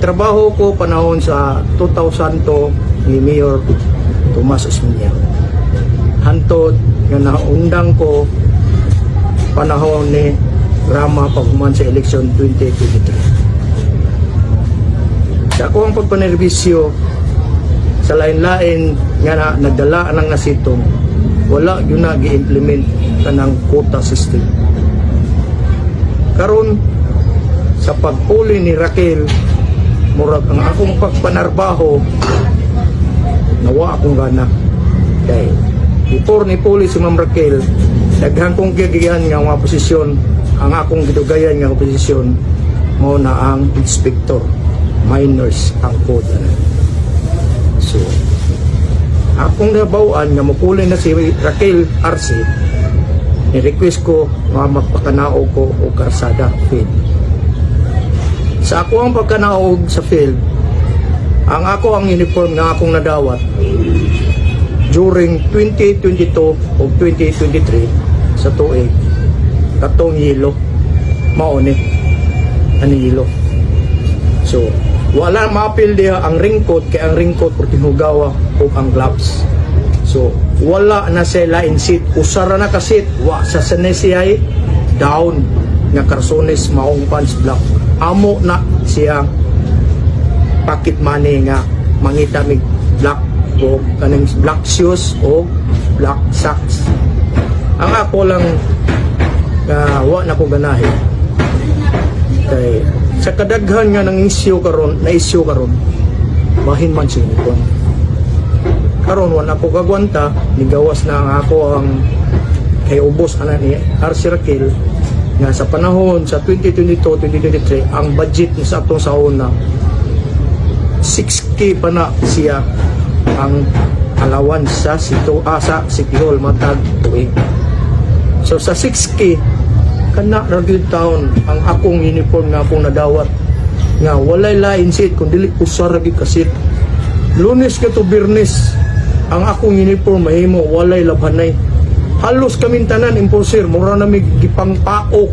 trabaho ko panahon sa 2000 to ni Mayor Tomas Osmeña. Hantod nga naundang ko panahon ni Rama paghuman sa election 2023. Sa ako ang pagpanerbisyo sa lain-lain nga na, nagdala ng nasitong wala yun na gi-implement kanang quota system. Karon sa pagpuli ni Raquel murag ang akong pagpanarbaho nawa akong gana. Kay before ni puli si Ma'am Raquel daghang kong gigihan nga mga posisyon ang akong gidugayan nga posisyon mo na ang inspector minors ang code. So akong nabawaan nga mupuli na si Raquel Arce ni-request ko nga magpakanao ko o karsada field sa ako ang pagkanaog sa field, ang ako ang uniform nga akong nadawat during 2022 o 2023 sa tuig. Katong yelo mauni ani yelo. So wala mapil diha ang ringkot kay ang ringkot por tinugawa o ang gloves. So wala na sila in seat. Usara na ka seat. Wa sa sanesiyay down. Nga karsones maong pants black amo na siya. Pocket money nga mangita mig black o kaning black shoes o black socks? Ang ako lang nga wa na ko ganahin kay sa kadaghan nga ng issue karon na issue karon bahin man siya nito. Karon wala ko kagwanta nigawas na ang ako ang kay ubos ana ni Arsi Nga sa panahon sa 2022-2023 ang budget sa atong sa una 6k pa na siya ang allowance sa sito ah, sa City Hall matag tuig. So sa 6k kana ra gyud taon ang akong uniform nga akong nadawat. Nga walay lain seat kun dili usar ra gyud ka seat. Lunes ka to birnes ang akong uniform mahimo walay labhanay halos kaming tanan imposer. Mura na mi gipangpaok.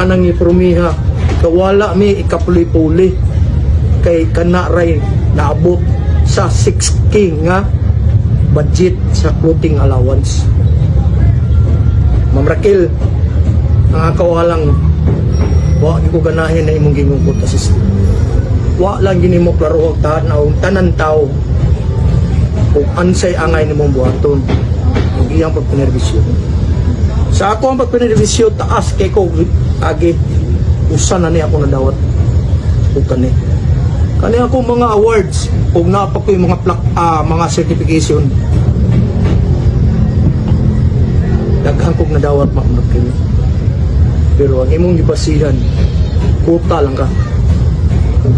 Anang ipromiha. Kawala mi ikapuli-puli kay kana ray naabot sa 6k nga budget sa clothing allowance. Ma'am Raquel ang kawalang wa ko ganahin na imong gingungkot assist wa lang gini mo klaro og tanaw tanan tao. Kung ansay angay nimong buhaton iyang pagpinerbisyo sa ako ang pagpinerbisyo taas kay ko agi usa na ni ako nadawat ug kani. Kani ako mga awards ug napa ko yung mga plak, ah, mga certification. Daghang kog nadawat ma'am Raquel pero ang imong gibasihan kuta lang ka.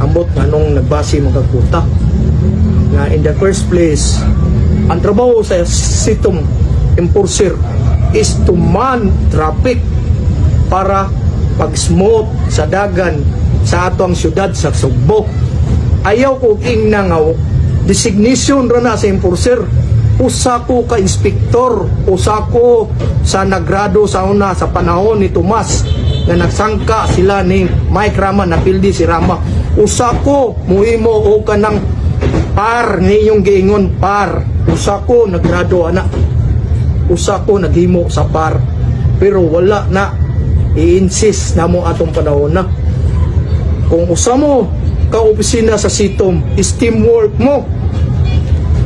Ambot nga nung nagbase mo kag kuta. Nga in the first place ang trabaho sa sitong enforcer is to man traffic para pag-smooth sa dagan sa ato ang syudad sa Sugbo. Ayaw ko ing nga designation ra na sa enforcer. Usa ko ka inspektor usa ko sa nagrado sa una sa panahon ni Tomas nga nagsangka sila ni Mike Rama napildi si Rama. Usa ko muhimo o kanang par niyong giingon par. Usa ko nagrado ana usa ko naghimo sa par pero wala na. I-insist na mo atong panahon na. Kung usa mo ka opisina sa sitom is teamwork mo.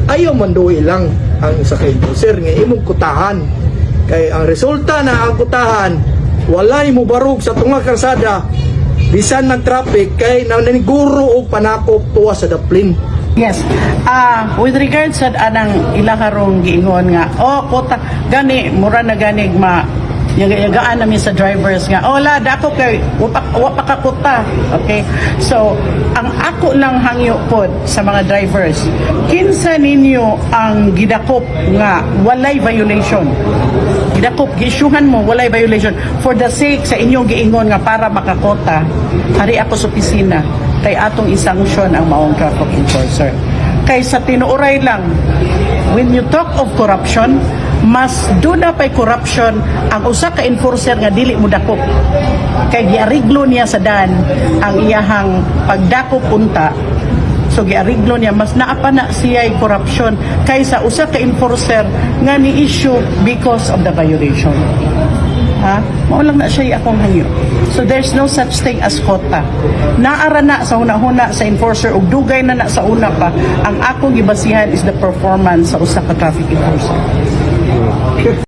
Ayaw man daw ilang ang sa kay sir nga imong kutahan. Kay ang resulta na ang kutahan walay mo barog sa tunga karsada. Bisan ng traffic kay naniguro og panakop tuwa sa daplin Yes. Ah, with regards sa anang ila karong giingon nga, oh, kota gani mura na gani ma yaga-yagaan namin sa drivers nga, oh la, dako kay wapa, wapa ka kuta. Okay? So, ang ako lang hangyo pod sa mga drivers, kinsa ninyo ang gidakop nga walay violation. Gidakop, gisyuhan mo, walay violation. For the sake sa inyong giingon nga para makakota, hari ako sa opisina kay atong isanction ang maong traffic enforcer. Kay sa tinuoray lang, when you talk of corruption, mas doon na pa'y corruption ang usa ka enforcer nga dili mo dakop kay giariglo niya sa dan ang iyahang pagdakop unta So giariglo niya mas naapa na siya corruption kaysa usa ka enforcer nga ni issue because of the violation. Ha? Mao lang na siya akong hangyo. So there's no such thing as quota. Naara na sa una-una sa enforcer ug dugay na na sa una pa. Ang akong gibasihan is the performance sa usa ka traffic enforcer.